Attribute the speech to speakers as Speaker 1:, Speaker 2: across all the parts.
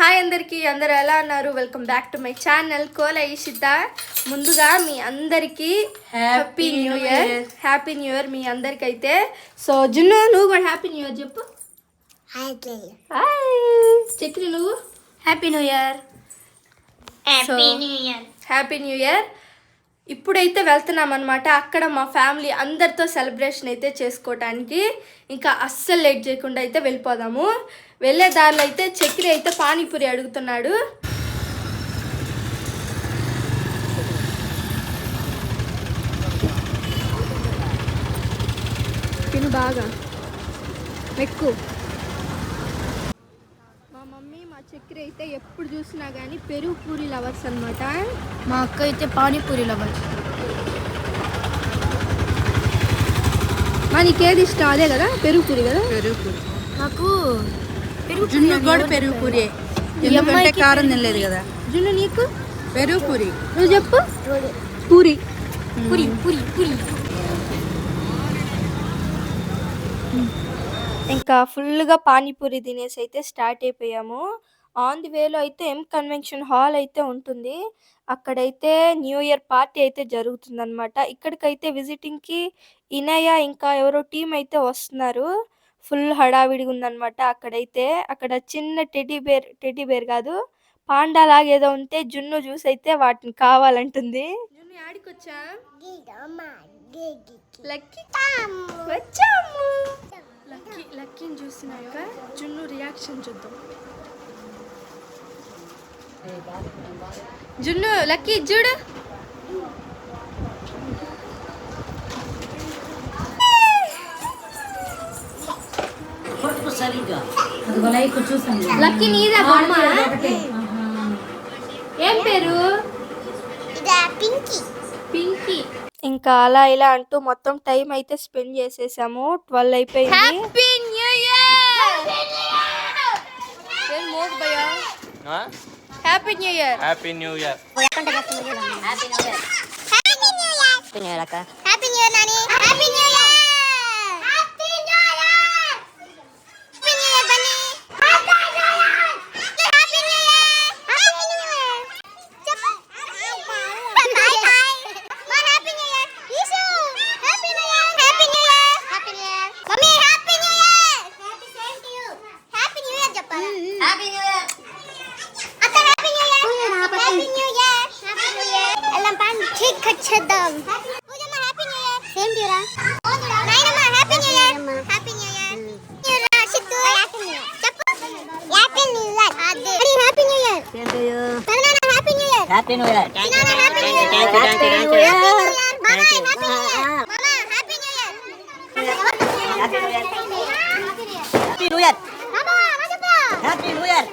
Speaker 1: Hi అందరికీ అందరూ ఎలా ఉన్నారు? Welcome back to my channel Kola Eshitha ముందుగా మీ అందరికీ happy new year happy new year మీ అందరికీ అయితే సో జున్ను నువ్వు కూడా హ్యాపీ న్యూ ఇయర్ చెప్పు. హాయ్ చక్రి నువ్వు. Happy new year happy new year happy new year ఇప్పుడైతే వెళ్తున్నాం అనమాట అక్కడ మా ఫ్యామిలీ అందరితో సెలబ్రేషన్ అయితే చేసుకోవటానికి. ఇంకా అస్సలు లేట్ చేయకుండా అయితే వెళ్ళిపోదాము. వెళ్ళే దారిలో అయితే చక్రి అయితే పానీపూరి అడుగుతున్నాడు. తిను బాగా. ఎక్కువ మా మమ్మీ మా చక్రి అయితే ఎప్పుడు చూసినా కానీ పెరుగు పూరి లవర్స్ అనమాట
Speaker 2: మా అక్క అయితే పానీపూరి లవర్.
Speaker 1: మా నీకేది ఇష్టం? అదే కదా పెరుగు పూరి కదా?
Speaker 3: పెరుగు
Speaker 2: నాకు పెరుగు
Speaker 3: జున్ను కూడా పెరుగు పూరి. ఎందుకంటే కారం తినలేదు కదా.
Speaker 1: జున్ను నీకు?
Speaker 3: పెరుగు పూరి.
Speaker 1: నువ్వు చెప్పు. పూరి.
Speaker 2: పూరి పూరి పూరి.
Speaker 1: ఇంకా ఫుల్గా పానీపూరి తినేసి అయితే స్టార్ట్ అయిపోయాము. ఆన్ ది వేలో అయితే ఎం కన్వెన్షన్ హాల్ అయితే ఉంటుంది. అక్కడైతే న్యూ ఇయర్ పార్టీ అయితే జరుగుతుందన్నమాట. ఇక్కడికైతే విజిటింగ్కి ఇనయ ఇంకా ఎవరో టీం అయితే వస్తున్నారు. ఫుల్ హడావిడిగా ఉందన్నమాట అక్కడైతే. అక్కడ చిన్న టెడ్డీ బేర్ టెడ్డీ బేర్ కాదు పాండా లాగా ఏదో ఉంటే జున్ను చూసి అయితే వాటిని కావాలంటుంది. జున్ను ఆడికొచ్చా లక్కీ వచ్చాము. లక్కీ లక్కీని చూసినాక జున్ను రియాక్షన్ చూద్దాం జున్ను లక్కీ చూడు లక్కీ నీదా బొమ్మ? ఏం పేరు? పింకీ. ఇంకా అలా ఇలా అంటూ మొత్తం టైం అయితే స్పెండ్ చేసేసాము. ట్వెల్వ్ అయిపోయింది. Happy new year! మోగ్ భయ్యా? Happy new year!
Speaker 4: Happy new year.
Speaker 5: Happy new year happy new year happy new year happy new year Bunny happy new year happy new year happy new year చెప్పు hi hi మా happy new year Eshu happy new year happy new year happy new year mummy happy new year happy same to you happy new year చెప్పాలా happy new year అత్త happy new year happy new year happy new year ఎల్లం pancake cut చేద్దాం Poojamma happy new year same to రా నాయనమ్మ happy new year happy new year new year Siddhu happy new year చెప్పు happy new year అదే happy new year తననా happy new year
Speaker 6: happy new year
Speaker 5: తినానా happy new year
Speaker 6: Happy New Year.
Speaker 5: మామా happy new year మామా happy new year
Speaker 6: happy new year
Speaker 5: మామా Rajappa
Speaker 6: happy new year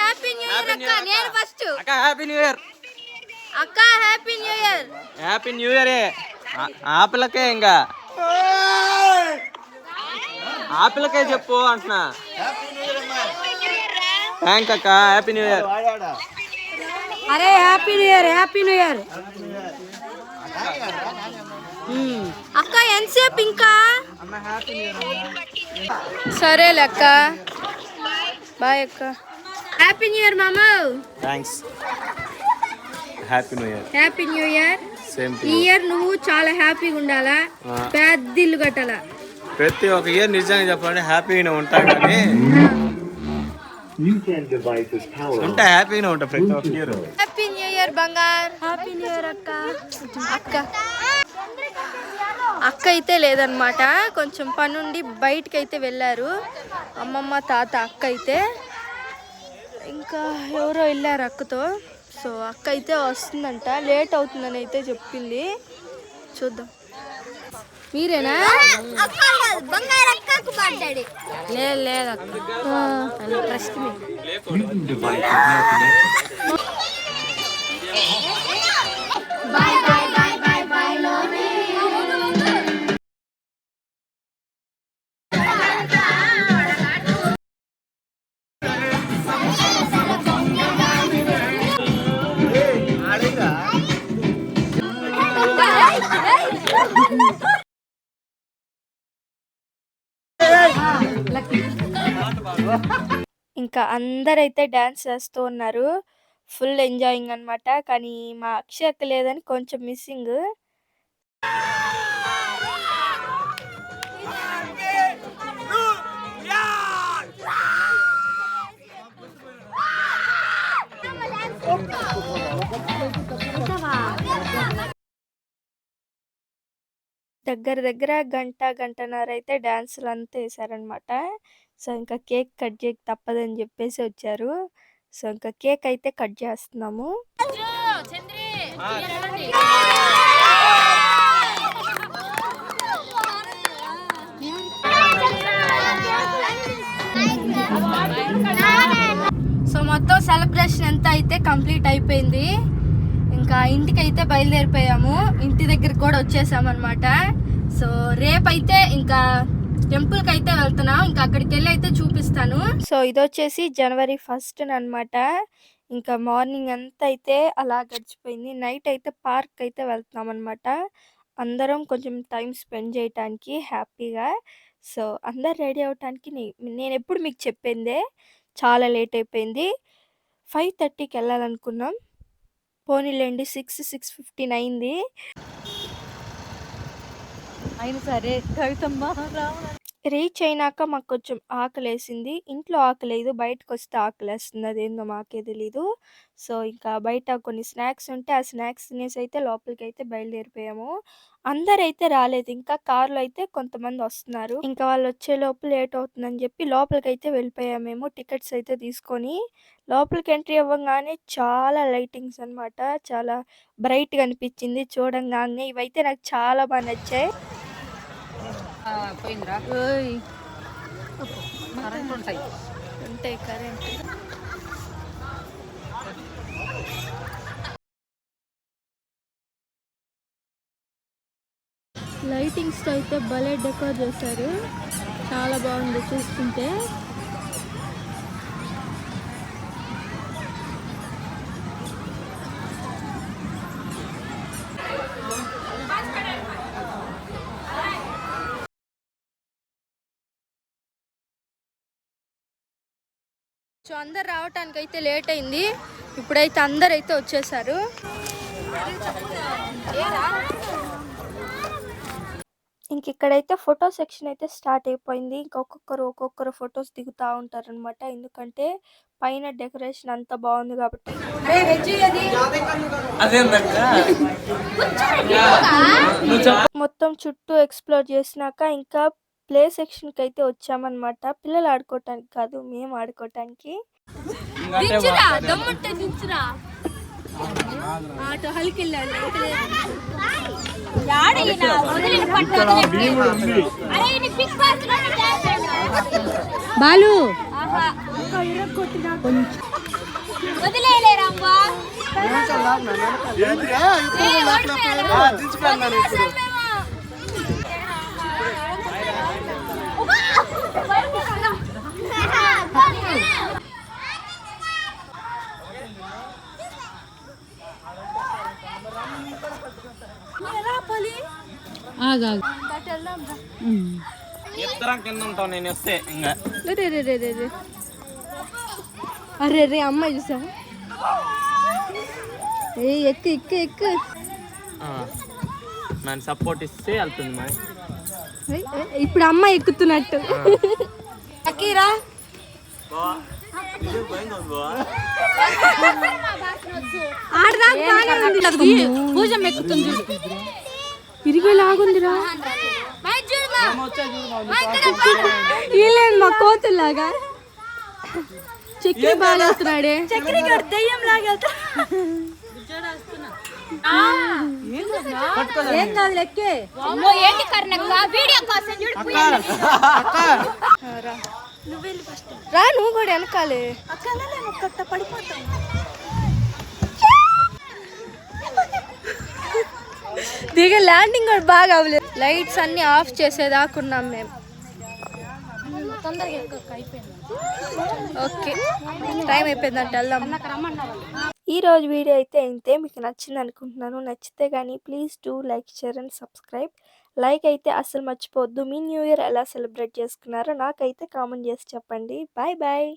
Speaker 1: happy new year అక్క నేను first
Speaker 4: అక్క happy new year
Speaker 1: అక్క happy new year
Speaker 4: happy new year ఆ పిల్లకే ఇంకా. ఆ పిల్లకే చెప్పు అంటున్నా. థ్యాంక్ అక్క హ్యాపీ న్యూ ఇయర్
Speaker 3: అరే happy new year happy new year
Speaker 1: అక్క ఎంతసేపు ఇంకా? సరేలే అక్క. బాయ్ అక్క. హ్యాపీ న్యూ ఇయర్ మామ.
Speaker 4: Thanks happy new year
Speaker 1: happy new year
Speaker 4: same
Speaker 1: ఈ ఇయర్ నువ్వు చాలా హ్యాపీగా ఉండాలా. పెద్ద ఇల్లు కట్టాలా?
Speaker 4: ప్రతి ఒక్క ఇయర్ నిజంగా చెప్పాలంటే హ్యాపీగానే ఉంటా కానీ ఉంటా హ్యాపీగానే ఉంటా ప్రతి ఒక్క ఇయర్
Speaker 1: హ్యాపీ న్యూ ఇయర్ బంగార్. హ్యాపీ న్యూ ఇయర్ అక్క. అక్క. అక్క అయితే లేదనమాట కొంచెం పనుండి బయటికి అయితే వెళ్ళారు. అమ్మమ్మ తాత అక్క అయితే. ఇంకా ఎవరో వెళ్ళారు అక్కతో. సో అక్క అయితే వస్తుందంట. లేట్ అవుతుందని అయితే చెప్పింది. చూద్దాం. మీరేనా? లేదు లేదు అక్క. ట్రస్ట్ మీ ఇంకా అందరైతే డ్యాన్స్ చేస్తూ ఉన్నారు. ఫుల్ ఎంజాయింగ్ అనమాట కానీ మా అక్షయకు లేదని కొంచెం మిస్సింగ్. దగ్గర దగ్గర గంట గంటన్నర అయితే డ్యాన్సులు అంతా వేసారనమాట సో ఇంకా కేక్ కట్ చేయక తప్పదని చెప్పేసి వచ్చారు. సో ఇంకా కేక్ అయితే కట్ చేస్తున్నాము. సో మొత్తం సెలబ్రేషన్ అంతా అయితే కంప్లీట్ అయిపోయింది. ఇంకా ఇంటికి అయితే బయలుదేరిపోయాము. ఇంటి దగ్గర కూడా వచ్చేసాం అనమాట సో రేపైతే ఇంకా టెంపుల్కి అయితే వెళ్తున్నాం. ఇంకా అక్కడికి వెళ్ళి అయితే చూపిస్తాను. సో ఇది వచ్చేసి జనవరి ఫస్ట్ అన్నమాట. ఇంకా మార్నింగ్ అంతా అయితే అలా గడిచిపోయింది. నైట్ అయితే పార్క్ అయితే వెళ్తున్నాం అనమాట అందరం కొంచెం టైం స్పెండ్ చేయటానికి హ్యాపీగా. సో అందరు రెడీ అవటానికి నే- నేను ఎప్పుడు మీకు చెప్పిందే చాలా లేట్ అయిపోయింది. ఫైవ్ థర్టీకి వెళ్ళాలనుకున్నాం. పోనీలేండి సిక్స్ సిక్స్ ఫిఫ్టీన్ అయింది.
Speaker 3: అయినా సరే కవితమ్మ
Speaker 1: రీచ్ అయినాక మాకు కొంచెం ఆకలేసింది. ఇంట్లో ఆకలేదు బయటకు వస్తే ఆకలేస్తుంది అదేందో మాకే తెలీదు. సో ఇంకా బయట కొన్ని స్నాక్స్ ఉంటే ఆ స్నాక్స్ తినేసి అయితే లోపలికి అయితే బయలుదేరిపోయాము. అందరైతే రాలేదు. ఇంకా కార్లో అయితే కొంతమంది వస్తున్నారు. ఇంకా వాళ్ళు వచ్చే లోపు లేట్ అవుతుందని చెప్పి లోపలికి అయితే వెళ్ళిపోయాము మేము. టికెట్స్ అయితే తీసుకొని లోపలికి ఎంట్రీ అవ్వగానే చాలా లైటింగ్స్ అన్నమాట. చాలా బ్రైట్గా అనిపించింది చూడంగానే. ఇవైతే నాకు చాలా బాగా నచ్చాయి.
Speaker 3: పోయిందిరా. కరెంట్ ఉంటాయి.
Speaker 1: ఉంటాయి కరెంట్. లైటింగ్స్ అయితే భలే డెకోర్ చేశారు. చాలా బాగుంది చూస్తుంటే. సో అందరు రావటానికి అయితే లేట్ అయింది. ఇప్పుడైతే అందరు అయితే వచ్చేసారు. ఇంక ఇక్కడైతే ఫోటో సెక్షన్ అయితే స్టార్ట్ అయిపోయింది. ఇంక ఒక్కొక్కరు ఒక్కొక్కరు ఫొటోస్ దిగుతూ ఉంటారనమాట ఎందుకంటే పైన డెకరేషన్ అంతా బాగుంది కాబట్టి. మొత్తం చుట్టూ ఎక్స్ప్లోర్ చేసినాక ఇంకా ప్లే సెక్షన్కి అయితే వచ్చామన్నమాట. పిల్లలు ఆడుకోవటానికి కాదు మేము ఆడుకోవటానికి
Speaker 3: బాలు!
Speaker 4: ఇద్దరం కింద ఉంటాం నేను వస్తే ఇంకా
Speaker 1: అరే రే అమ్మాయి చూసా ఏ ఎక్కు ఎక్కు ఎక్కు
Speaker 4: నన్ను సపోర్ట్ ఇస్తే వెళ్తుంది మరి
Speaker 1: ఇప్పుడు అమ్మాయి ఎక్కుతున్నట్టు అకీరా
Speaker 3: పూజ ఎక్కుతుంది
Speaker 1: విరిగేలాగుందిరా మా కోతుల్లాగా చక్కెర బాగేస్తున్నాడే వెళ్తున్నాడే
Speaker 3: దెయ్యం లాగెళ్తా ఏం కాదు లెక్కే
Speaker 5: ఏంటి కర్ణక్క వీడియో కోసం చూడు
Speaker 1: రా నువ్వు కూడా వెనకాలే. దిగ ల్యాండింగ్ కూడా బాగా అవ్వలేదు. లైట్స్ అన్ని ఆఫ్ చేసేదాకున్నాం మేము ఓకే. టైం అయిపోయిందంట వెళ్దాం. ఈ రోజు వీడియో అయితే ఇంతే. మీకు నచ్చింది అనుకుంటున్నాను. నచ్చితే కానీ please do like share and subscribe like అయితే అసలు మర్చిపోవద్దు. మీ న్యూ ఇయర్ ఎలా సెలబ్రేట్ చేసుకున్నారో నాకైతే కామెంట్ చేసి చెప్పండి. Bye bye.